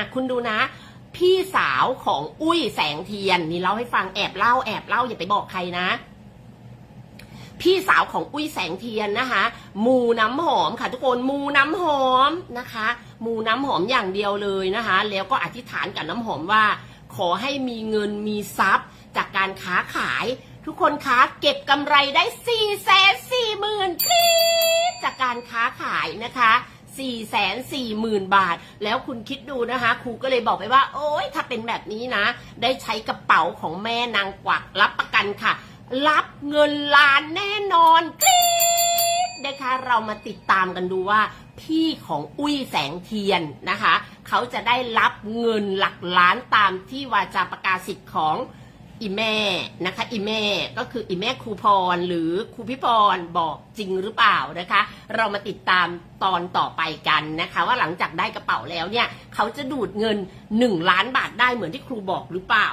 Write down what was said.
ะคุณดูนะ พี่สาวของอุ้ยแสงเทียนนี่เล่าให้ฟังแอบเล่าแอบเล่าอย่าไปบอกใครนะ พี่สาวของอุ้ยแสงเทียนนะคะ มูน้ำหอมค่ะทุกคนมูน้ำหอมนะคะ มูน้ำหอมอย่างเดียวเลยนะคะ แล้วก็อธิษฐานกับน้ำหอมว่า ขอให้มีเงินมีทรัพย์ จากการค้าขาย ทุกคนคะเก็บกำไรได้4ี่แสนสี่หมื่นคลิปจากการค้าขายนะคะ 4ี่แสนสี่หมื่นบาท แล้วคุณคิดดูนะคะ ครูก็เลยบอกไปว่า โอ๊ยถ้าเป็นแบบนี้นะ ได้ใช้กระเป๋าของแม่นางกวักรับประกันค่ะ รับเงินล้านแน่นอนกรี๊ดนะคะเรามาติดตามกันดูว่าพี่ของอุ้ยแสงเทียนนะคะ เขาจะได้รับเงินหลักล้านตามที่วาจาประกาศสิทธิ์ของ อีแม่นะคะอีแม่ก็คืออีแม่ครูพรหรือครูพิพรบอกจริงหรือเปล่านะคะ เรามาติดตามตอนต่อไปกันนะคะ ว่าหลังจากได้กระเป๋าแล้วเนี่ย เขาจะดูดเงิน 1 ล้านบาทได้เหมือนที่ครูบอกหรือเปล่า